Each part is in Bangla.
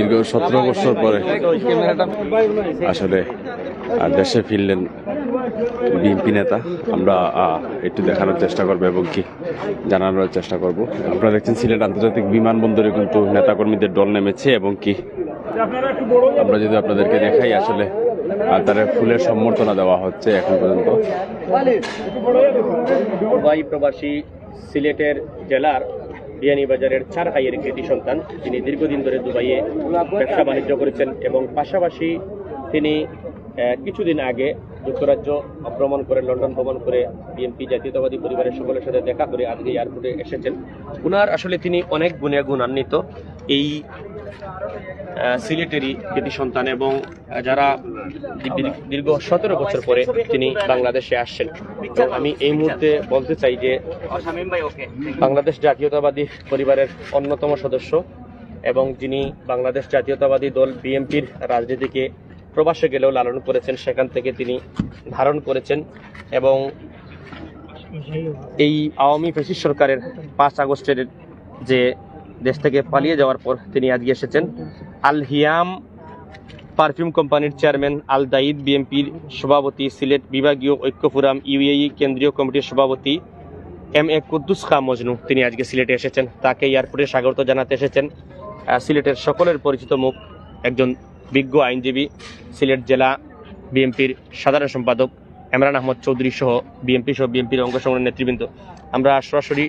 দীর্ঘ সতেরো বছর পরে আসলে দেশে ফিরলেন বিএনপি নেতা। আমরা একটু দেখানোর চেষ্টা করব এবং কি জানানোর চেষ্টা করব। আপনারা দেখছেন সিলেট আন্তর্জাতিক বিমানবন্দরে কিন্তু নেতাকর্মীদের দল নেমেছে এবং কি আমরা যদি আপনাদেরকে দেখাই, আসলে আর তারা ফুলের সম্বর্ধনা দেওয়া হচ্ছে এখন পর্যন্ত। প্রবাসী সিলেটের জেলার বিয়ানীবাজারের চার ভাইয়ের কৃতি সন্তান, তিনি দীর্ঘদিন ধরে দুবাইয়ে ব্যবসা বাণিজ্য করেছেন এবং পাশাপাশি তিনি কিছুদিন আগে যুক্তরাজ্য ভ্রমণ করে, লন্ডন ভ্রমণ করে বিএনপি জাতীয়তাবাদী পরিবারের সকলের সাথে দেখা করে আজকে এয়ারপোর্টে এসেছেন। উনার আসলে তিনি অনেক গুণে গুণান্বিত। এই সিলেটেরই কৃতি সন্তান এবং যারা দীর্ঘ- সতেরো বছর পরে তিনি বাংলাদেশে আসছেন। তো আমি এই মুহূর্তে বলতে চাই যে, বাংলাদেশ জাতীয়তাবাদী পরিবারের অন্যতম সদস্য এবং যিনি বাংলাদেশ জাতীয়তাবাদী দল বিএনপির রাজনীতিকে প্রবাসে গেলেও লালন করেছেন, সেখান থেকে তিনি ধারণ করেছেন এবং এই আওয়ামী ফেসিস সরকারের পাঁচ আগস্টের যে দেশ থেকে পালিয়ে যাওয়ার পর তিনি আজকে এসেছেন। আল হিয়াম পারফিউম কোম্পানির চেয়ারম্যান আল দাইদ বিএনপির সভাপতি, সিলেট বিভাগীয় ঐক্য ফোরাম ইউএই কেন্দ্রীয় কমিটির সভাপতি এম এ কুদ্দুস খা মজনু। তিনি আজকে সিলেটে এসেছেন। তাকে এয়ারপোর্টে স্বাগত জানাতে এসেছেন। সিলেটের সকলের পরিচিত মুখ একজন বিজ্ঞ আইনজীবী, সিলেট জেলা বিএনপির সাধারণ সম্পাদক এমরান আহমদ চৌধুরী সহ বিএনপি সহ বিএনপির অঙ্গ নেতৃবৃন্দ। আমরা সরাসরি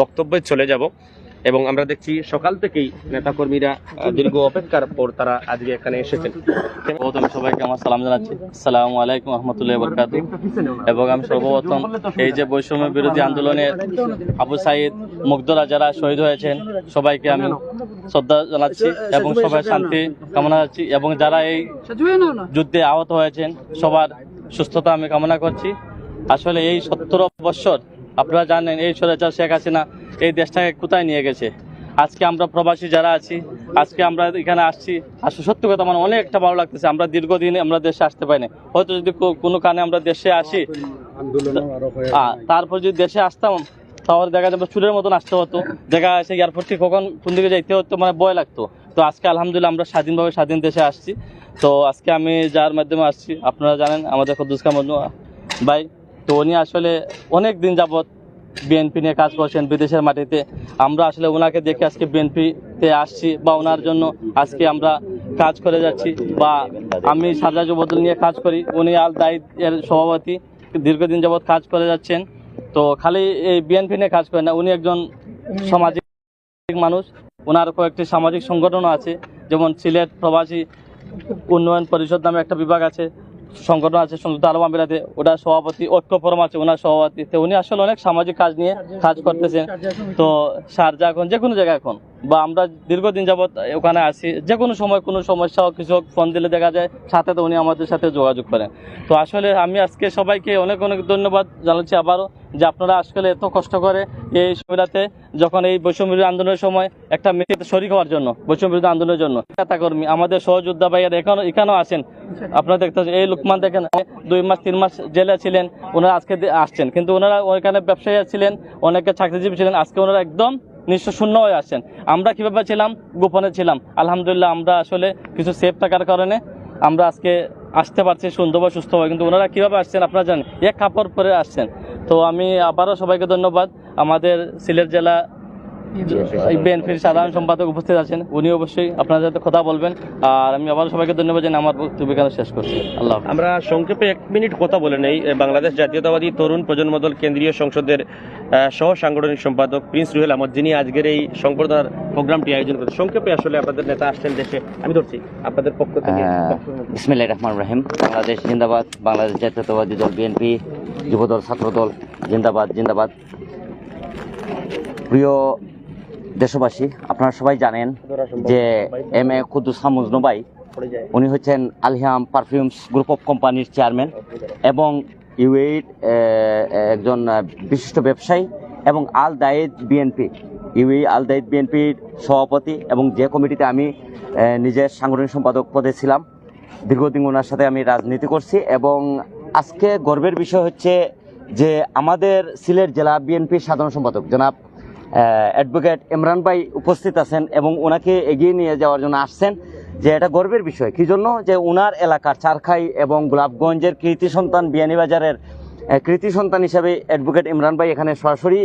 বক্তব্যে চলে যাব। এবং আমরা দেখছি সকাল থেকেই নেতাকর্মীরা দীর্ঘ অপেক্ষার পর তারা আজকে এখানে এসেছেন। প্রথমে সবাইকে, আমার সালাম জানাচ্ছি। সালাম আলাইকুম রহমতুল্লাহ বরকাত। এবং আমি সর্বপ্রথম এই যে বৈষম্য বিরোধী আন্দোলনে আবু সাইদ মুগ্ধরা যারা শহীদ হয়েছেন, সবাইকে আমি শ্রদ্ধা জানাচ্ছি এবং সবাই শান্তি কামনা করছি এবং যারা এই যুদ্ধে আহত হয়েছেন, সবার সুস্থতা আমি কামনা করছি। আসলে এই সত্তর বৎসর আপনারা জানেন, এই সরেচার শেখ হাসিনা এই দেশটাকে কোথায় নিয়ে গেছে? আজকে আমরা প্রবাসী যারা আছি আজকে আমরা এখানে আসছি আসলে সত্যি কথা মানে অনেকটা ভালো লাগতেছে। আমরা দীর্ঘদিন আমরা দেশে আসতে পারি না হয়তো যদি কোনো কারণে আমরা দেশে আসি তারপর যদি দেশে আসতাম তাহলে দেখা যাবে চুরের মতন আসতে হতো। দেখা যাচ্ছে এয়ারপোর্ট থেকে কখন কোন দিকে যাইতে হতো মানে ভয় লাগতো। তো আজকে আলহামদুলিল্লাহ আমরা স্বাধীনভাবে স্বাধীন দেশে আসছি। তো আজকে আমি যার মাধ্যমে আসছি আপনারা জানেন আমাদের কদ্দুস কামন ভাই। তো উনি আসলে অনেক দিন যাবৎ বিএনপি নিয়ে কাজ করছেন বিদেশের মাটিতে। আমরা আসলে ওনাকে দেখে আজকে বিএনপিতে আসছি বা ওনার জন্য আজকে আমরা কাজ করে যাচ্ছি বা আমি সাজা যুবদল নিয়ে কাজ করি। উনি আল দায়িত এর সভাপতি, দীর্ঘদিন যাবৎ কাজ করে যাচ্ছেন। তো খালি এই বিএনপি নিয়ে কাজ করেন না, উনি একজন সামাজিক মানুষ। ওনার কয়েকটি সামাজিক সংগঠনও আছে, যেমন সিলেট প্রবাসী উন্নয়ন পরিষদ নামে একটা বিভাগ আছে। সংগঠন আছে সংযুক্ত আরব আমিরাতে ওটার সভাপতি ঐক্য ফোরাম আছে, ওনার সভাপতি তো উনি আসলে অনেক সামাজিক কাজ নিয়ে কাজ করতেছেন। তো সারজা এখন যে কোনো জায়গায় এখন। বা আমরা দীর্ঘদিন যাবৎ ওখানে আসি যে কোনো সময়, কোনো সমস্যা হোক, কিছু ফোন দিলে দেখা যায়, সাথে তো উনি আমাদের সাথে যোগাযোগ করেন। তো আসলে আমি আজকে সবাইকে অনেক অনেক ধন্যবাদ জানাচ্ছি আবারও যে আপনারা আসলে এত কষ্ট করে এই সময়টাতে যখন এই বৈষম্য বিরোধী আন্দোলনের সময় একটা মিটিতে শরিক হওয়ার জন্য, বৈষম্য বিরোধী আন্দোলনের জন্য নেতাকর্মী, আমাদের সহযোদ্ধা ভাইয়ার এখানে, এখানেও আসেন আপনারা দেখতে এই লোকমান দেখেন, দুই মাস, তিন মাস জেলে ছিলেন, ওনারা আজকে আসছেন। কিন্তু ওনারা ওইখানে ব্যবসায়ী ছিলেন, অনেকে চাকরিজীবী ছিলেন, আজকে ওনারা একদম নিঃস্ব শূন্য হয়ে আসছেন। আমরা কীভাবে ছিলাম? গোপনে ছিলাম। আলহামদুলিল্লাহ, আমরা আসলে কিছু সেফ থাকার কারণে আমরা আজকে আসতে পারছি সুন্দরভাবে সুস্থভাবে কিন্তু ওনারা কীভাবে আসছেন আপনারা জানেন? এক কাপড় পরে আসছেন। তো আমি আবারও সবাইকে ধন্যবাদ। আমাদের সিলেট জেলা বিএনপির সাধারণ সম্পাদক উপস্থিত আছেন। উনি অবশ্যই আপনাদের সাথে কথা বলবেন। আর আমি আবারও সবাইকে ধন্যবাদ জানাই। আমার বক্তব্য এখানে শেষ করছি। আল্লাহ আমরা সংক্ষেপে এক মিনিট কথা বলে নেই। বাংলাদেশ জাতীয়তাবাদী তরুণ প্রজন্ম দল কেন্দ্রীয় সংসদের সহ সাংগঠনিক সম্পাদক প্রিন্স রুহেল আহমদ যিনি আজকের এই সংবর্ধনার প্রোগ্রামটি আয়োজন করেছেন। সংক্ষেপে আসলে আপনাদের নেতা আসছেন দেশে। আমি ধরছি আপনাদের পক্ষ থেকে। বিসমিল্লাহ রহমান রহিম। বাংলাদেশ জিন্দাবাদ বাংলাদেশ জাতীয়তাবাদী দল বিএনপি যুবদল ছাত্রদল জিন্দাবাদ জিন্দাবাদ। প্রিয় দেশবাসী, আপনারা সবাই জানেন যে এম এ কুদ্দুস হামুজনু ভাই উনি হচ্ছেন আলহিয়াম পারফিউমস গ্রুপ অফ কোম্পানির চেয়ারম্যান এবং ইউএইড একজন বিশিষ্ট ব্যবসায়ী এবং আল দায়েদ বিএনপি। ইউএই আল দায়েদ বিএনপির সভাপতি এবং যে কমিটিতে আমি নিজের সাংগঠনিক সম্পাদক পদে ছিলাম, দীর্ঘদিন ওনার সাথে আমি রাজনীতি করছি এবং আজকে গর্বের বিষয় হচ্ছে যে আমাদের সিলেট জেলা বিএনপির সাধারণ সম্পাদক, জনাব অ্যাডভোকেট ইমরান ভাই উপস্থিত আছেন এবং ওনাকে এগিয়ে নিয়ে যাওয়ার জন্য আসছেন যে এটা গর্বের বিষয়। কি জন্য? যে ওনার এলাকার চারখাই এবং গোলাপগঞ্জের কৃতি সন্তান বিয়ানীবাজারের কৃতি সন্তান হিসাবে অ্যাডভোকেট ইমরান ভাই এখানে সরাসরি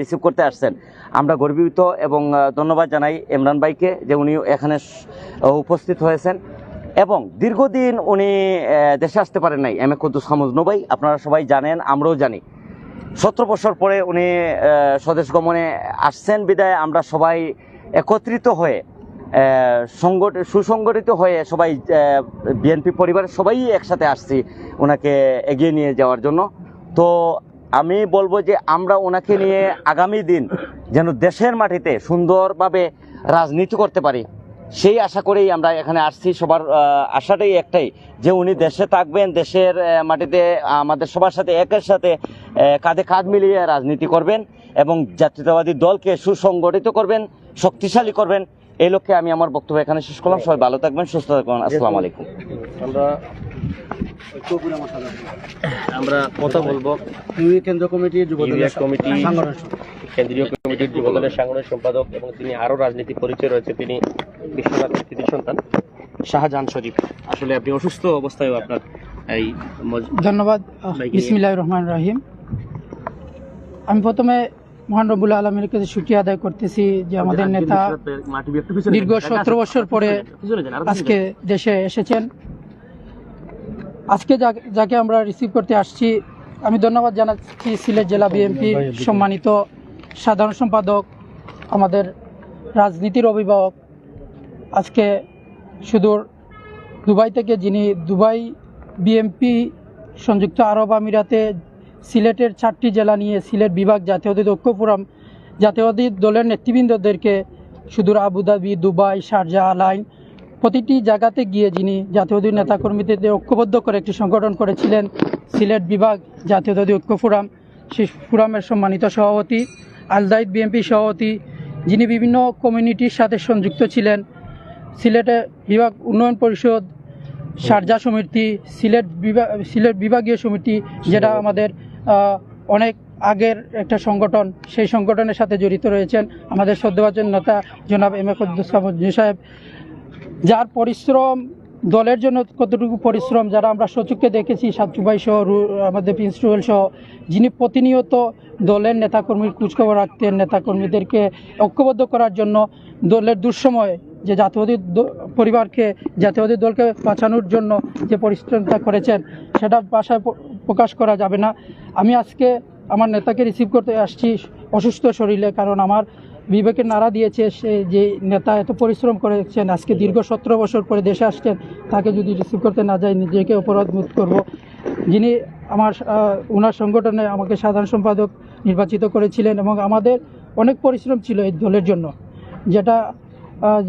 রিসিভ করতে আসছেন। আমরা গর্বিত এবং ধন্যবাদ জানাই ইমরান ভাইকে যে উনি এখানে উপস্থিত হয়েছেন। এবং দীর্ঘদিন উনি দেশে আসতে পারেন নাই। এম এ কুদ্দুস খামুজনু ভাই আপনারা সবাই জানেন, আমরাও জানি। সতেরো বছর পরে উনি স্বদেশ গমনে আসছেন। বিদায় আমরা সবাই একত্রিত হয়ে সংগঠ, সুসংগঠিত হয়ে সবাই বিএনপি পরিবারের সবাই একসাথে আসছি ওনাকে এগিয়ে নিয়ে যাওয়ার জন্য। তো আমি বলব যে আমরা ওনাকে নিয়ে আগামী দিন যেন দেশের মাটিতে সুন্দরভাবে রাজনীতি করতে পারি। সেই আশা করেই আমরা এখানে আসছি। সবার আশাটাই একটাই যে উনি দেশে থাকবেন দেশের মাটিতে আমাদের সবার সাথে একের সাথে কাঁধে কাঁধ মিলিয়ে রাজনীতি করবেন এবং জাতীয়তাবাদী দলকে সুসংগঠিত করবেন শক্তিশালী করবেন। এই লক্ষ্যে আমি আমার বক্তব্য এখানে শেষ করলাম। সবাই ভালো থাকবেন সুস্থ থাকবেন। আসসালামু আলাইকুম। আমরা আমরা কথা বলব। কেন্দ্র ইউনিয়ন কমিটি কেন্দ্রীয় কমিটির যুবদলের সাংগঠনিক সম্পাদক এবং তিনি আরও রাজনীতি পরিচয় রয়েছে তিনি বিশ্বনাথের কৃতি সন্তান। শাহজাহান শরীফ আসলে আপনি অসুস্থ অবস্থায় আপনার এই ধন্যবাদ। বিসমিল্লাহ রহমান রাহিম। আমি প্রথমে মহান রবুল্লা আলমের কাছে সুক্রিয়া আদায় করতেছি যে আমাদের নেতা দীর্ঘ সতেরো বছর পরে আজকে দেশে এসেছেন। আজকে যাকে আমরা রিসিভ করতে আসছি আমি ধন্যবাদ জানাচ্ছি সিলেট জেলা বিএনপির সম্মানিত সাধারণ সম্পাদক, আমাদের রাজনীতির অভিভাবক, আজকে সুদূর দুবাই থেকে যিনি দুবাই বিএমপি সংযুক্ত আরব আমিরাতে সিলেটের চারটি জেলা নিয়ে সিলেট বিভাগ জাতীয়তাবাদী ঐক্য ফোরাম জাতীয়তাবাদী দলের নেতৃবৃন্দদেরকে সুদূর আবুধাবি, দুবাই, শারজা, আলাইন প্রতিটি জায়গাতে গিয়ে যিনি জাতীয়তাবাদী নেতাকর্মীদের ঐক্যবদ্ধ করে একটি সংগঠন করেছিলেন, সিলেট বিভাগ জাতীয়তাবাদী ঐক্য ফোরাম। সেই ফোরামের সম্মানিত সভাপতি আলদাইদ বিএমপি সভাপতি, যিনি বিভিন্ন কমিউনিটির সাথে সংযুক্ত ছিলেন। সিলেটে বিভাগ উন্নয়ন পরিষদ, সারজা সমিতি, সিলেট বিভাগ সিলেট বিভাগীয় সমিতি, যেটা আমাদের অনেক আগের একটা সংগঠন। সেই সংগঠনের সাথে জড়িত রয়েছেন আমাদের সদ্যবাচন নেতা জনাব এম এ কদ্দুস সাহেব। যার পরিশ্রম দলের জন্য কতটুকু পরিশ্রম যারা আমরা সচুককে দেখেছি সাতচুবাই সহ আমাদের প্রিন্সিপাল সহ, যিনি প্রতিনিয়ত দলের নেতাকর্মীর খোঁজখবর রাখতেন, নেতাকর্মীদেরকে ঐক্যবদ্ধ করার জন্য দলের দুঃসময় যে জাতীয়বাদী পরিবারকে, জাতীয়বাদী দলকে বাঁচানোর জন্য যে পরিশ্রমটা করেছেন, সেটা বাসায় প্রকাশ করা যাবে না। আমি আজকে আমার নেতাকে রিসিভ করতে আসছি, অসুস্থ শরীরে, কারণ আমার বিবেকের নাড়া দিয়েছে সে যে নেতা এত পরিশ্রম করেছেন, আজকে দীর্ঘ সতেরো বছর পরে দেশে আসছেন, তাকে যদি রিসিভ করতে না যায় নিজেকে অপরাধ বোধ করব। যিনি আমার ওনার সংগঠনে আমাকে সাধারণ সম্পাদক নির্বাচিত করেছিলেন এবং আমাদের অনেক পরিশ্রম ছিল এই দলের জন্য, যেটা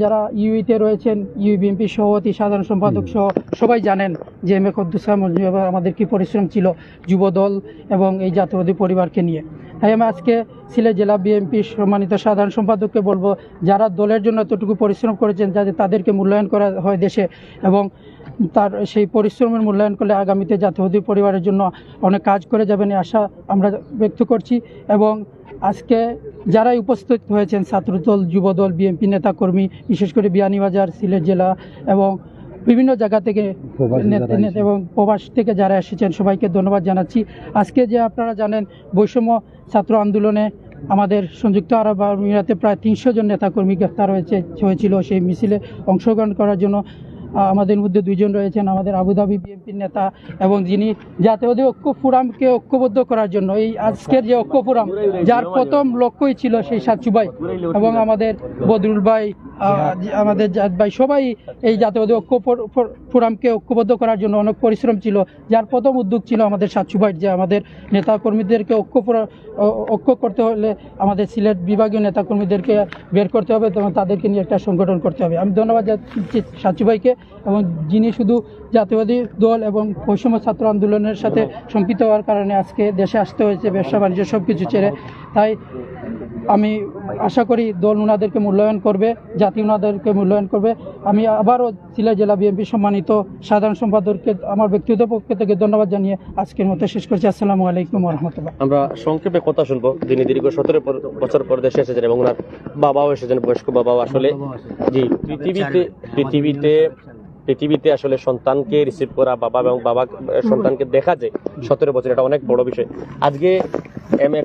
যারা ইউইতে রয়েছেন ইউ বিএনপি সভাপতি সাধারণ সম্পাদক সহ সবাই জানেন যে এম এ কদ্দুসা মঞ্জুর আমাদের কি পরিশ্রম ছিল যুব দল এবং এই জাতীয়বাদী পরিবারকে নিয়ে। তাই আমি আজকে সিলেট জেলা বিএনপির সম্মানিত সাধারণ সম্পাদককে বলব যারা দলের জন্য এতটুকু পরিশ্রম করেছেন যাতে তাদেরকে মূল্যায়ন করা হয় দেশে এবং তার সেই পরিশ্রমের মূল্যায়ন করলে আগামীতে জাতীয়বাদী পরিবারের জন্য অনেক কাজ করে যাবেন এই আশা আমরা ব্যক্ত করছি এবং আজকে যারাই উপস্থিত হয়েছেন ছাত্রদল যুবদল বিএনপি নেতাকর্মী বিশেষ করে বিয়ানীবাজার সিলেট জেলা এবং বিভিন্ন জায়গা থেকে এবং প্রবাস থেকে যারা এসেছেন সবাইকে ধন্যবাদ জানাচ্ছি। আজকে যে আপনারা জানেন বৈষম্য ছাত্র আন্দোলনে আমাদের সংযুক্ত আরব আমিরাতে প্রায় তিনশো জন নেতাকর্মী গ্রেফতার হয়েছে হয়েছিল সেই মিছিলে অংশগ্রহণ করার জন্য। আমাদের মধ্যে দুইজন রয়েছেন, আমাদের আবুধাবি বিএনপির নেতা এবং যিনি জাতীয়দের ঐক্য ফোরামকে ঐক্যবদ্ধ করার জন্য। এই আজকের যে ঐক্য ফোরাম যার প্রথম লক্ষ্যই ছিল সেই সাতচুবাই এবং আমাদের বদরুল ভাই আমাদের ভাই সবাই এই জাতীয়বাদী ঐক্য ফোর- ফোর- ফোরামকে ঐক্যবদ্ধ করার জন্য অনেক পরিশ্রম ছিল যার প্রথম উদ্যোগ ছিল আমাদের সাতচুবাই যে আমাদের নেতাকর্মীদেরকে ঐক্য ঐক্য করতে হলে আমাদের সিলেট বিভাগীয় নেতাকর্মীদেরকে বের করতে হবে এবং তাদেরকে নিয়ে একটা সংগঠন করতে হবে। আমি ধন্যবাদ জানাচ্ছি সাচুভাইকে এবং যিনি শুধু জাতীয়বাদী দল এবং বৈষম্য ছাত্র আন্দোলনের সাথে সম্পৃক্ত হওয়ার কারণে আজকে দেশে আসতে হয়েছে ব্যবসা বাণিজ্য সব কিছু ছেড়ে। তাই আমি আশা করি দল ওনাদেরকে মূল্যায়ন করবে জাতি ওনাদেরকে মূল্যায়ন করবে। আমি আবারও সিলেট জেলা বিএনপি সম্মানিত সাধারণ সম্পাদককে আমার ব্যক্তিগত পক্ষ থেকে ধন্যবাদ জানিয়ে আজকের মতো শেষ করছি। আসসালামু আলাইকুম রহমতুল্লাহ আমরা সংক্ষেপে কথা শুনব। যিনি দীর্ঘ সতেরো বছর পর দেশে এসেছেন এবং ওনার বাবাও এসেছেন বয়স্ক বাবাও আসলে। জি পৃথিবীতে পৃথিবীতে পৃথিবীতে আসলে সন্তানকে রিসিভ করা বাবা এবং বাবা সন্তানকে দেখা যায় সতেরো বছর এটা অনেক বড় বিষয়। আজকে এম এ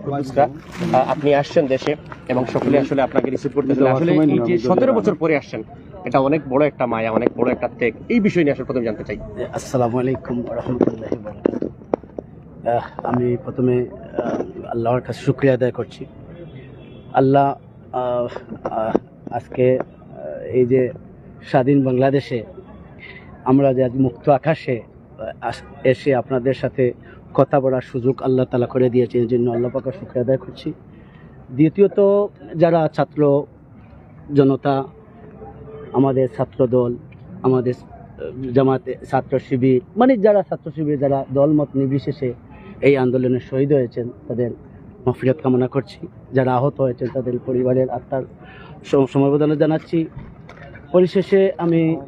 আপনি আসছেন দেশে এবং সকলে আসলে আপনাকে রিসিভ করতে আসলে এই যে সতেরো বছর পরে আসছেন এটা অনেক বড় একটা মায়া অনেক বড় একটা ত্যাগ। এই বিষয় নিয়ে আসলে প্রথমে জানতে চাই। আসসালামু আলাইকুম রহমতুল্লাহ আমি প্রথমে আল্লাহর কাছে শুক্রিয়া আদায় করছি। আল্লাহ আজকে এই যে স্বাধীন বাংলাদেশে আমরা যে আজ মুক্ত আকাশে এসে আপনাদের সাথে কথা বলার সুযোগ আল্লাহ তালা করে দিয়েছে এই জন্য আল্লাহ পাকা শুক্রিয়া আদায় করছি। দ্বিতীয়ত, যারা ছাত্র জনতা, আমাদের ছাত্র দল, আমাদের জামাতে ছাত্র শিবির মানে যারা ছাত্র শিবির, যারা দলমত নির্বিশেষে এই আন্দোলনে শহীদ হয়েছেন, তাদের মফিরত কামনা করছি। যারা আহত হয়েছেন, তাদের পরিবারের আত্মার সম- সমবেদনা জানাচ্ছি। পরিশেষে আমি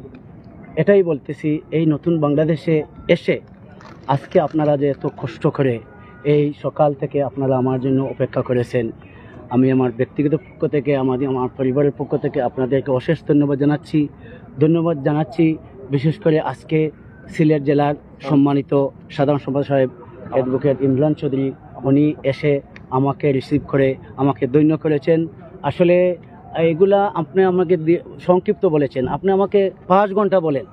এটাই বলতেছি, এই নতুন বাংলাদেশে এসে আজকে আপনারা যে এত কষ্ট করে এই সকাল থেকে আপনারা আমার জন্য অপেক্ষা করেছেন, আমি আমার ব্যক্তিগত পক্ষ থেকে, আমাদের, আমার পরিবারের পক্ষ থেকে আপনাদেরকে অশেষ ধন্যবাদ জানাচ্ছি। ধন্যবাদ জানাচ্ছি, বিশেষ করে আজকে সিলেট জেলার সম্মানিত সাধারণ সম্পাদক সাহেব অ্যাডভোকেট ইমরান চৌধুরী, উনি এসে আমাকে রিসিভ করে, আমাকে দৈন্য করেছেন। আসলে এগুলা আপনি আমাকে সংক্ষিপ্ত বলেছেন। আপনি আমাকে পাঁচ ঘণ্টা বলেন।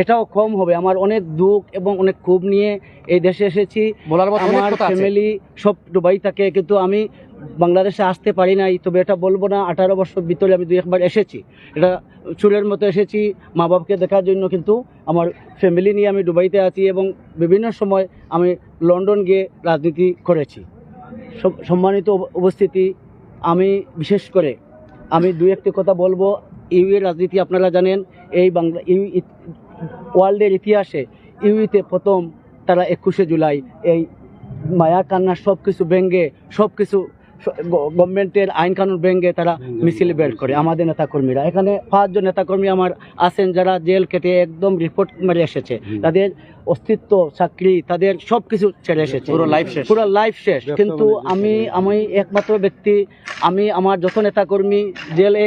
এটাও কম হবে। আমার অনেক দুঃখ এবং অনেক ক্ষোভ নিয়ে এই দেশে এসেছি। বলার মতো আমার ফ্যামিলি সব দুবাই থাকে কিন্তু আমি বাংলাদেশে আসতে পারি নাই। তবে এটা বলব না আঠারো বছর ভিতরে আমি দুই একবার এসেছি। এটা চুরের মতো এসেছি মা বাবাকে দেখার জন্য কিন্তু আমার ফ্যামিলি নিয়ে আমি দুবাইতে আছি এবং বিভিন্ন সময় আমি লন্ডন গিয়ে রাজনীতি করেছি। সম্মানিত উপস্থিতি আমি বিশেষ করে আমি দু একটি কথা বলব, ইউএ রাজনীতি আপনারা জানেন, এই বাংলা ইউ ওয়ার্ল্ডের ইতিহাসে ইউইতে প্রথম তারা একুশে জুলাই এই মায়া কান্না সব কিছু ব্যঙ্গে সব কিছু গভর্নমেন্টের আইন কানুন ভেঙ্গে তারা মিছিল বের করে আমাদের নেতাকর্মীরা। এখানে পাঁচজন নেতাকর্মী আমার আছেন যারা জেল কেটে একদম রিপোর্ট মেরে এসেছে। তাদের অস্তিত্ব চাকরি তাদের সব কিছু ছেড়ে এসেছে। পুরো লাইফ শেষ। পুরো লাইফ শেষ। কিন্তু আমি আমি একমাত্র ব্যক্তি আমি আমার যত নেতাকর্মী জেলে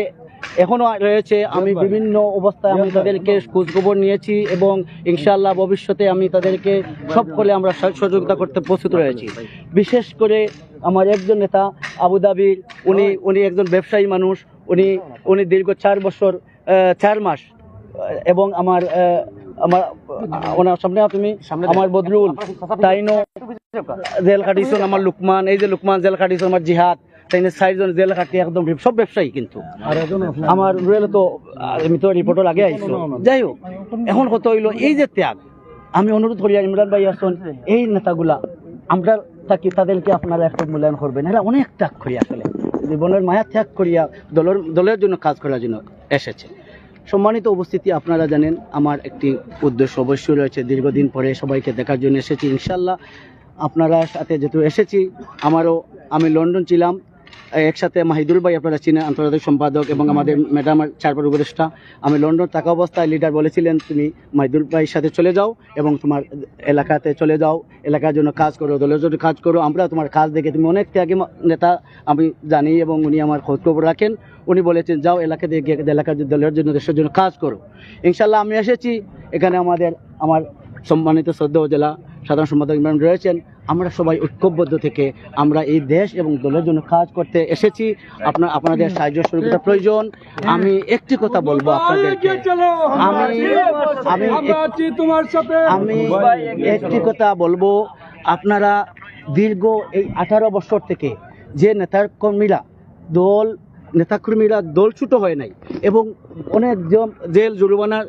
এখনও রয়েছে আমি বিভিন্ন অবস্থায় আমি তাদেরকে খোঁজখবর নিয়েছি এবং ইনশাআল্লাহ ভবিষ্যতে আমি তাদেরকে সব করে আমরা সহ- সহযোগিতা করতে প্রস্তুত রয়েছি। বিশেষ করে আমার একজন নেতা আবুধাবির উনি উনি একজন ব্যবসায়ী মানুষ উনি উনি দীর্ঘ চার বছর চার মাস এবং আমার আমার ওনার সামনে তুমি আমার বদরুল তাইনো জেল খাটিছেন আমার লুকমান এই যে লুকমান জেল খাটিছেন আমার জিহাদ জেল খাটি একদম সব ব্যবসায়ী কিন্তু। আমার রুয়েল তো আমি তো রিপোর্টর আগে আইছো। যাই হোক এখন কত হইল এই যে ত্যাগ আমি অনুরোধ করি ইমরান ভাই আসুন এই নেতাগুলা আমরা তাকে তাদেরকে আপনারা একটু মূল্যায়ন করবেন। এরা অনেক ত্যাগ করি আসলে। জীবনের মায়া ত্যাগ করিয়া দলের দলের জন্য কাজ করার জন্য এসেছে। সম্মানিত উপস্থিতি আপনারা জানেন আমার একটি উদ্দেশ্য অবশ্যই রয়েছে। দীর্ঘদিন পরে সবাইকে দেখার জন্য এসেছি ইনশাল্লাহ। আপনারা সাথে যেহেতু এসেছি আমারও আমি লন্ডন ছিলাম একসাথে মাহিদুল ভাই আপনারা চিনেন আন্তর্জাতিক সম্পাদক এবং আমাদের ম্যাডাম চারপার উপদেষ্টা। আমি লন্ডন থাকা অবস্থায় লিডার বলেছিলেন তুমি মাহিদুল ভাইয়ের সাথে চলে যাও এবং তোমার এলাকাতে চলে যাও। এলাকার জন্য কাজ করো দলের জন্য কাজ করো। আমরা তোমার কাজ দেখে তুমি অনেক ত্যাগী নেতা আমি জানি এবং উনি আমার খোঁজ খবর রাখেন। উনি বলেছেন যাও এলাকা থেকে এলাকার দলের জন্য দেশের জন্য কাজ করো। ইনশাল্লাহ আমি এসেছি। এখানে আমাদের আমার সম্মানিত শ্রদ্ধা জেলা সাধারণ সম্পাদক ইমরান রয়েছেন। আমরা সবাই ঐক্যবদ্ধ থেকে আমরা এই দেশ এবং দলের জন্য কাজ করতে এসেছি। আপনার আপনাদের সাহায্য সহযোগিতা প্রয়োজন। আমি একটি কথা বলব আপনাদেরকে। আমি আমি আমি একটি কথা বলব। আপনারা দীর্ঘ এই আঠারো বছর থেকে যে নেতার কর্মীরা দল, নেতাকর্মীরা দল ছুটো হয় নাই এবং অনেক জেল জরিমানার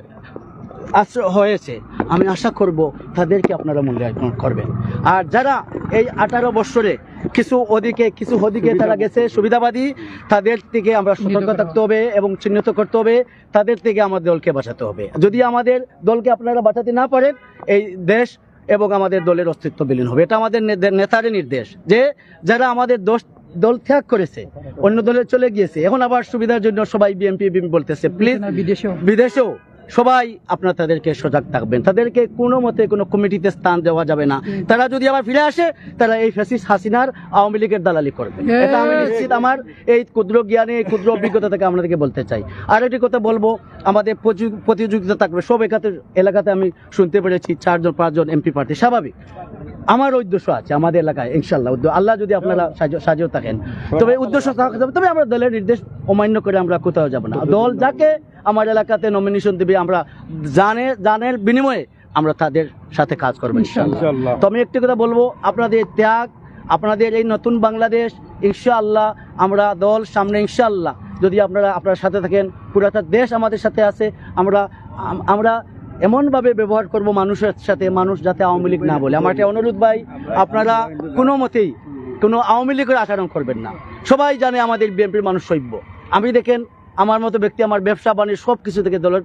আশ্রয় হয়েছে আমি আশা করব তাদেরকে আপনারা মূল্যায়ন করবেন। আর যারা এই আঠারো বছরে কিছু ওদিকে কিছু ওদিকে তারা গেছে সুবিধাবাদী তাদের থেকে আমরা সতর্ক থাকতে হবে এবং চিহ্নিত করতে হবে তাদের থেকে আমাদের দলকে বাঁচাতে হবে। যদি আমাদের দলকে আপনারা বাঁচাতে না পারেন এই দেশ এবং আমাদের দলের অস্তিত্ব বিলীন হবে। এটা আমাদের নেতারই নির্দেশ যে যারা আমাদের দোষ দল ত্যাগ করেছে অন্য দলে চলে গিয়েছে এখন আবার সুবিধার জন্য সবাই বিএনপি বলতেছে প্লিজ বিদেশেও। বিদেশেও সবাই আপনার তাদেরকে সজাগ থাকবেন। তাদেরকে কোনো মতে কোনো কমিটিতে স্থান দেওয়া যাবে না। তারা যদি আবার ফিরে আসে তারা এই ফ্যাসিস হাসিনার আওয়ামী লীগের দালালি করবে। এটা আমি নিশ্চিত আমার এই ক্ষুদ্র জ্ঞানে এই ক্ষুদ্র অভিজ্ঞতা থেকে আপনাদেরকে বলতে চাই। আর একটি কথা বলব আমাদের প্রতিযোগিতা থাকবে। সব এলাকাতে এলাকাতে আমি শুনতে পেরেছি চারজন পাঁচজন এমপি প্রার্থী। স্বাভাবিক। আমার উদ্দেশ্য আছে আমাদের এলাকায় ইনশাল্লাহ উদ্দেশ্য আল্লাহ যদি আপনারা সাহায্য- সাহায্য থাকেন। তবে উদ্দেশ্য তবে আমরা দলের নির্দেশ অমান্য করে আমরা কোথাও যাব না। দল যাকে আমার এলাকাতে নমিনেশন দিবে আমরা জানে জানের বিনিময়ে আমরা তাদের সাথে কাজ করব ইনশাল্লাহ তো আমি একটি কথা বলব আপনাদের ত্যাগ আপনাদের এই নতুন বাংলাদেশ ইনশাআল্লাহ আমরা দল সামনে ইনশাআল্লাহ। যদি আপনারা আপনার সাথে থাকেন পুরাটা দেশ আমাদের সাথে আছে আমরা আমরা এমনভাবে ব্যবহার করব মানুষের সাথে, মানুষ যাতে আওয়ামী লীগ না বলে। আমার একটা অনুরোধ ভাই, আপনারা কোনো মতেই কোনো আওয়ামী লীগের আচরণ করবেন না। সবাই জানে আমাদের বিএনপির মানুষ সভ্য। আমি দেখেন, আমার মতো ব্যক্তি, আমার ব্যবসা, বাণিজ্য সব কিছু থেকে দলের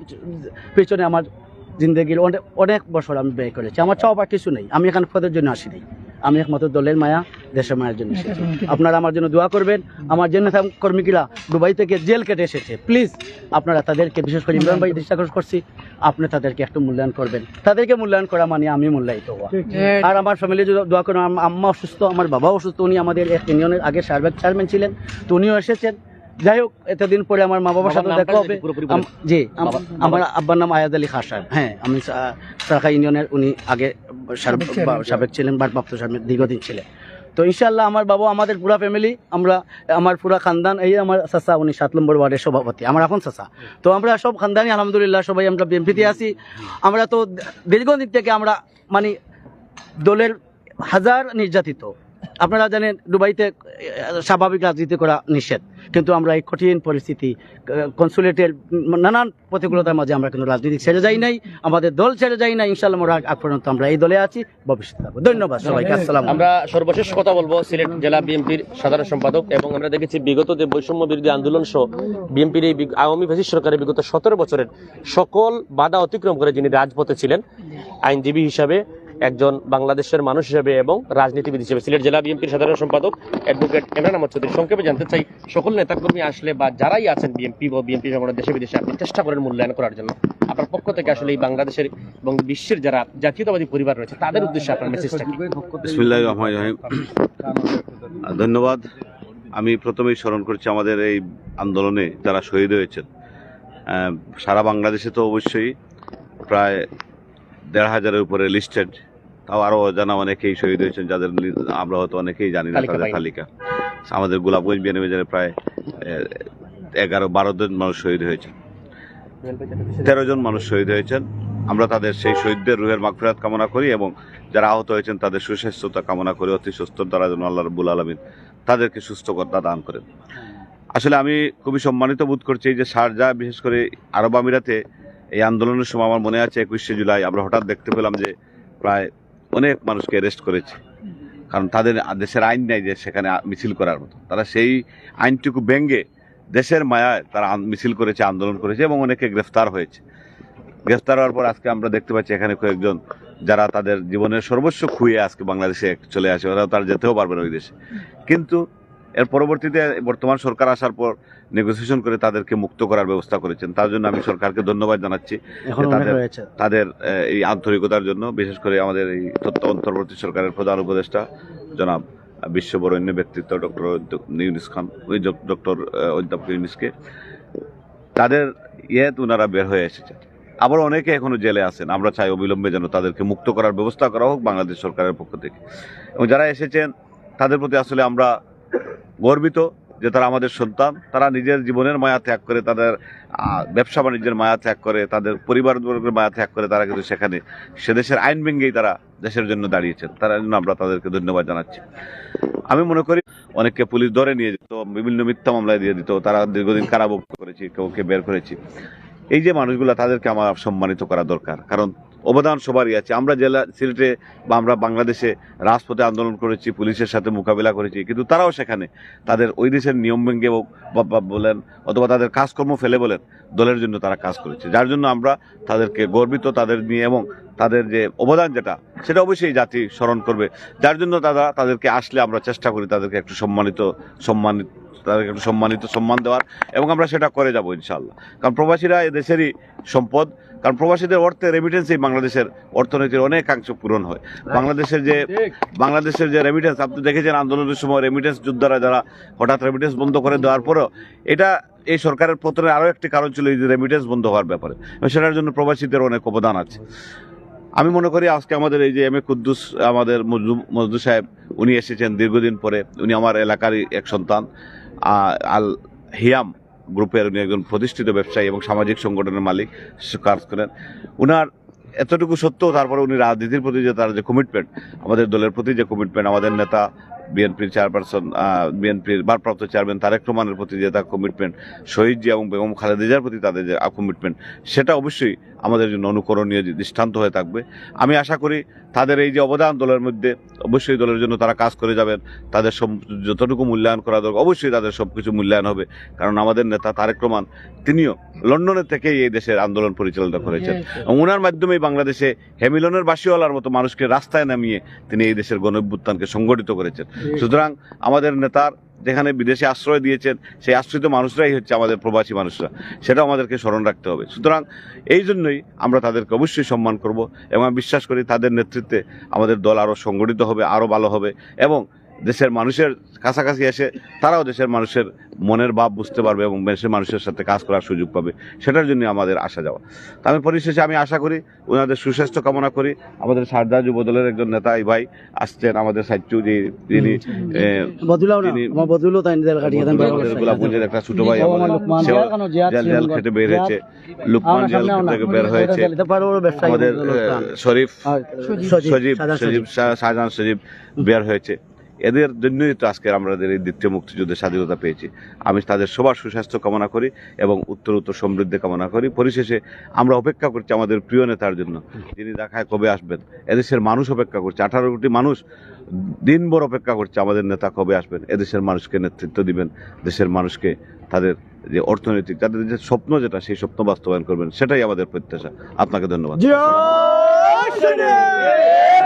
পেছনে আমার জিন্দগির অনেক অনেক বছর আমি ব্যয় করেছি। আমার চাওয়া কিছু নেই। আমি এখানে পদের জন্য আসিনি আমি একমাত্র দলের মায়া দেশের মায়ের জন্য এসেছি। আপনারা আমার জন্য দোয়া করবেন। আমার যে নেতা কর্মীরা দুবাই থেকে জেল কেটে এসেছে। প্লিজ আপনারা তাদেরকে বিশেষ করে ইমরান ভাই দৃষ্টি আকর্ষণ করছি আপনি তাদেরকে একটু মূল্যায়ন করবেন। তাদেরকে মূল্যায়ন করা মানে আমি মূল্যায়িত হওয়া। আর আমার ফ্যামিলি যদি দোয়া করেন। আমার আম্মা অসুস্থ আমার বাবা অসুস্থ উনি আমাদের এক ইউনিয়নের আগে সার্ভে চেয়ারম্যান ছিলেন। তো উনিও এসেছেন। যাই হোক এতদিন পরে আমার মা বাবার সাথে দেখা হবে। জি আমার আব্বার নাম আয়াদ আলী খান হ্যাঁ আমি সা- ইউনিয়নের উনি আগে সাবেক ছিলেন ভারপ্রাপ্ত সাবেক দীর্ঘদিন ছিলেন। তো ইনশাল্লাহ আমার বাবা আমাদের পুরা ফ্যামিলি আমরা আমার পুরা খানদান এই আমার চাচা উনি সাত নম্বর ওয়ার্ডের সভাপতি আমার এখন চাচা। তো আমরা সব খানদানি আলহামদুলিল্লাহ সবাই আমরা বিএনপিতে আছি। আমরা তো দীর্ঘদিন থেকে আমরা মানে দলের হাজার নির্যাতিত। আপনারা জানেন দুবাইতে স্বাভাবিক রাজনীতি করা নিষেধ। কিন্তু আমরা এই কঠিন পরিস্থিতি কনসুলেটের নানান প্রতিকূলতার মাঝে আমরা কিন্তু রাজনীতি ছেড়ে যাই নাই আমাদের দল ছেড়ে যাই নাই ইনশাল্লাহ আমরা আগ পর্যন্ত আমরা এই দলে আছি ভবিষ্যতে থাকব। ধন্যবাদ সবাইকে আসসালাম আমরা সর্বশেষ কথা বলব সিলেট জেলা বিএনপির সাধারণ সম্পাদক এবং আমরা দেখেছি বিগত যে বৈষম্য বিরোধী আন্দোলন সহ বিএনপির এই আওয়ামী ফেসিস সরকারের বিগত সতেরো বছরের সকল বাধা অতিক্রম করে যিনি রাজপথে ছিলেন আইনজীবী হিসাবে একজন বাংলাদেশের মানুষ হিসেবে এবং রাজনীতিবিদ হিসেবে। সিলেট জেলা বিএনপির সাধারণ সম্পাদক অ্যাডভোকেট ইমরান আহমদ চৌধুরী সংক্ষেপে জানতে চাই, সকল নেতাকর্মী আসলে বা যারাই আছেন বিএনপি বা বিএনপি সংগঠন দেশে বিদেশে, আপনি চেষ্টা করেন মূল্যায়ন করার জন্য। আপনার পক্ষ থেকে আসলে এই বাংলাদেশের এবং বিশ্বের যারা জাতীয়তাবাদী পরিবার রয়েছে, তাদের উদ্দেশ্যে আপনার মেসেজটা ধন্যবাদ। আমি প্রথমেই স্মরণ করছি আমাদের এই আন্দোলনে যারা শহীদ হয়েছেন। সারা বাংলাদেশে তো অবশ্যই প্রায় দেড় হাজারের উপরে লিস্টেড তাও আরও অজানা অনেকেই শহীদ হয়েছেন যাদের আমরা হয়তো অনেকেই জানি না তাদের তালিকা। আমাদের গোলাপগঞ্জ বিয়ানীবাজারে প্রায় এগারো বারো জন মানুষ শহীদ হয়েছে তেরো জন মানুষ শহীদ হয়েছেন। আমরা তাদের সেই শহীদদের রুহের মাগফিরাত কামনা করি এবং যারা আহত হয়েছেন তাদের সুস্বাস্থ্যতা কামনা করি। অতি সুস্থ দ্বারা যেন আল্লাহ রব্বুল আলমিন তাদেরকে সুস্থকতা দান করেন। আসলে আমি খুবই সম্মানিত বোধ করছি যে শারজা বিশেষ করে আরব আমিরাতে এই আন্দোলনের সময় আমার মনে আছে একুশে জুলাই আমরা হঠাৎ দেখতে পেলাম যে প্রায় অনেক মানুষকে অ্যারেস্ট করেছে। কারণ তাদের দেশের আইন নেই যে সেখানে মিছিল করার মতো। তারা সেই আইনটুকু ব্যঙ্গে দেশের মায়ায় তারা মিছিল করেছে, আন্দোলন করেছে এবং অনেকে গ্রেফতার হয়েছে। গ্রেফতার হওয়ার পর আজকে আমরা দেখতে পাচ্ছি এখানে কয়েকজন যারা তাদের জীবনের সর্বস্ব খুঁয়ে আজকে বাংলাদেশে চলে আসে ওরা তারা যেতেও পারবে না ওই দেশে। কিন্তু এর পরবর্তীতে বর্তমান সরকার আসার পর নেগোসিয়েশন করে তাদেরকে মুক্ত করার ব্যবস্থা করেছেন। তার জন্য আমি সরকারকে ধন্যবাদ জানাচ্ছি তাদের- তাদের এই আন্তরিকতার জন্য বিশেষ করে আমাদের এই তথ্য অন্তর্বর্তী সরকারের প্রধান উপদেষ্টা জনাব বিশ্ববরণ্য ব্যক্তিত্ব ডক্টর ইউনিস খান ওই ডক্টর অধ্যাপক ইউনিসকে। তাদের ইয়েত ওনারা বের হয়ে এসেছেন আবার অনেকে এখনও জেলে আছেন। আমরা চাই অবিলম্বে যেন তাদেরকে মুক্ত করার ব্যবস্থা করা হোক বাংলাদেশ সরকারের পক্ষ থেকে। এবং যারা এসেছেন তাদের প্রতি আসলে আমরা গর্বিত যে তারা আমাদের সন্তান, তারা নিজের জীবনের মায়া ত্যাগ করে তাদের ব্যবসা বাণিজ্যের মায়া ত্যাগ করে, তাদের পরিবারবর্গের মায়া ত্যাগ করে তারা কিন্তু সেখানে, সে দেশের আইন ভেঙ্গেই তারা দেশের জন্য দাঁড়িয়েছেন। তার জন্য আমরা তাদেরকে ধন্যবাদ জানাচ্ছি। আমি মনে করি অনেককে পুলিশ ধরে নিয়ে যেত, বিভিন্ন মিথ্যা মামলায় দিয়ে দিত, তারা দীর্ঘদিন কারাভোগ করেছি, কেউকে বের করেছি। এই যে মানুষগুলো তাদেরকে আমার সম্মানিত করা দরকার, কারণ অবদান সবারই আছে। আমরা জেলা সিলেটে বা আমরা বাংলাদেশে রাজপথে আন্দোলন করেছি, পুলিশের সাথে মোকাবিলা করেছি, কিন্তু তারাও সেখানে তাদের ওই দেশের নিয়ম ভেঙে বলেন, অথবা তাদের কাজকর্ম ফেলে বলেন, দলের জন্য তারা কাজ করেছে। যার জন্য আমরা তাদেরকে গর্বিত তাদের নিয়ে এবং তাদের যে অবদান যেটা, সেটা অবশ্যই জাতি স্মরণ করবে। যার জন্য তারা তাদেরকে আসলে আমরা চেষ্টা করি তাদেরকে একটু সম্মানিত সম্মানিত, তাদেরকে একটু সম্মানিত সম্মান দেওয়ার এবং আমরা সেটা করে যাব ইনশাল্লাহ কারণ প্রবাসীরা এদেশেরই সম্পদ কারণ প্রবাসীদের অর্থে রেমিটেন্সেই বাংলাদেশের অর্থনীতির অনেকাংশ পূরণ হয়। বাংলাদেশের যে বাংলাদেশের যে রেমিটেন্স আপনি দেখেছেন আন্দোলনের সময় রেমিটেন্স যোদ্ধারা যারা হঠাৎ রেমিটেন্স বন্ধ করে দেওয়ার পরও এটা এই সরকারের পতনের আরও একটি কারণ ছিল এই যে রেমিটেন্স বন্ধ হওয়ার ব্যাপারে। সেটার জন্য প্রবাসীদের অনেক অবদান আছে। আমি মনে করি আজকে আমাদের এই যে এম এ কুদ্দুস আমাদের মজদু- মজদু সাহেব উনি এসেছেন দীর্ঘদিন পরে। উনি আমার এলাকারই এক সন্তান আল হিয়াম গ্রুপের উনি একজন প্রতিষ্ঠিত ব্যবসায়ী এবং সামাজিক সংগঠনের মালিক কাজ করেন। উনার এতটুকু সত্য তারপরে উনি রাজনীতির প্রতি যে তার যে কমিটমেন্ট আমাদের দলের প্রতি যে কমিটমেন্ট আমাদের নেতা, বিএনপির চেয়ারপারসন বিএনপির ভারপ্রাপ্ত চেয়ারম্যান তারেক রহমানের প্রতি যে তার কমিটমেন্ট শহীদ জি এবং বেগম খালেদিজার প্রতি তাদের যে কমিটমেন্ট সেটা অবশ্যই আমাদের জন্য অনুকরণীয় যে দৃষ্টান্ত হয়ে থাকবে। আমি আশা করি তাদের এই যে অবদান দলের মধ্যে অবশ্যই দলের জন্য তারা কাজ করে যাবেন। তাদের সব- যতটুকু মূল্যায়ন করা দরকার অবশ্যই তাদের সব কিছু মূল্যায়ন হবে। কারণ আমাদের নেতা তারেক রহমান তিনিও লন্ডনের থেকেই এই দেশের আন্দোলন পরিচালনা করেছেন। এবং ওনার মাধ্যমেই বাংলাদেশে হেমিলনের বাসিওয়ালার মতো মানুষকে রাস্তায় নামিয়ে তিনি এই দেশের গণঅভ্যুত্থানকে সংগঠিত করেছেন। সুতরাং আমাদের নেতার যেখানে বিদেশে আশ্রয় দিয়েছেন, সেই আশ্রিত মানুষরাই হচ্ছে আমাদের প্রবাসী মানুষরা। সেটা আমাদেরকে স্মরণ রাখতে হবে। সুতরাং এই জন্যই আমরা তাদেরকে অবশ্যই সম্মান করব এবং আমি বিশ্বাস করি তাদের নেতৃত্বে আমাদের দল আরও সংগঠিত হবে, আরও ভালো হবে এবং দেশের মানুষের কাছাকাছি এসে তারাও দেশের মানুষের মনের ভাব বুঝতে পারবে এবং দেশের মানুষের সাথে কাজ করার সুযোগ পাবে। সেটার জন্য আমাদের আসা যাওয়া। তা আমি পরিশেষে আমি আশা করি ওনাদের সুস্বাস্থ্য কামনা করি। আমাদের সারদা যুব দলের একজন নেতা এই ভাই আসছেন আমাদের সাহিত্যু যে তিনি- একটা ছোট ভাই জেল খেটে বের হয়েছে। লুকমান জেল থেকে বের হয়েছে। আমাদের শরীফ সজীব সজীব শাহজাহান সজীব বের হয়েছে। এদের জন্যই তো আজকে আমাদের এই দ্বিতীয় মুক্তিযুদ্ধের স্বাধীনতা পেয়েছি। আমি তাদের সবার সুস্বাস্থ্য কামনা করি এবং উত্তর উত্তর সমৃদ্ধি কামনা করি। পরিশেষে আমরা অপেক্ষা করছি আমাদের প্রিয় নেতার জন্য। যিনি দেখায় কবে আসবেন? এদেশের মানুষ অপেক্ষা করছে। আঠারো কোটি মানুষ দিনভর অপেক্ষা করছে আমাদের নেতা কবে আসবেন? এদেশের মানুষকে নেতৃত্ব দিবেন। দেশের মানুষকে তাদের যে অর্থনৈতিক, তাদের যে স্বপ্ন যেটা, সেই স্বপ্ন বাস্তবায়ন করবেন। সেটাই আমাদের প্রত্যাশা। আপনাকে ধন্যবাদ।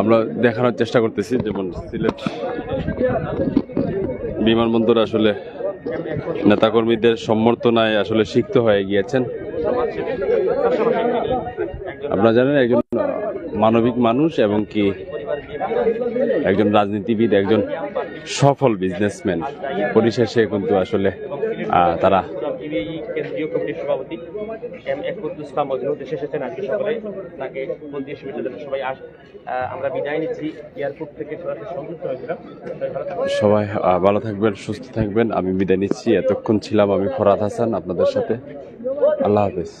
আমরা দেখানোর চেষ্টা করতেছি, যেমন সিলেট বিমানবন্দর আসলে নেতাকর্মীদের সম্বর্ধনায় আসলে সিক্ত হয়ে গিয়েছেন। আপনারা জানেন একজন মানবিক মানুষ এবং কি একজন রাজনীতিবিদ একজন সফল বিজনেসম্যান পরিশেষে কিন্তু আসলে তারা কেন্দ্রীয় কমিটির সভাপতি এম এ মজনু দেশে এসেছেন আজকে সকালে। তাকে ফুল শুভেচ্ছা সবাই। আস আমরা বিদায় নিচ্ছি এয়ারপোর্ট থেকে সরাসরি সংযুক্ত হয়েছিলাম। সবাই ভালো থাকবেন। ভালো থাকবেন সুস্থ থাকবেন। আমি বিদায় নিচ্ছি। এতক্ষণ ছিলাম আমি ফরাদ হাসান আপনাদের সাথে। আল্লাহ হাফেজ।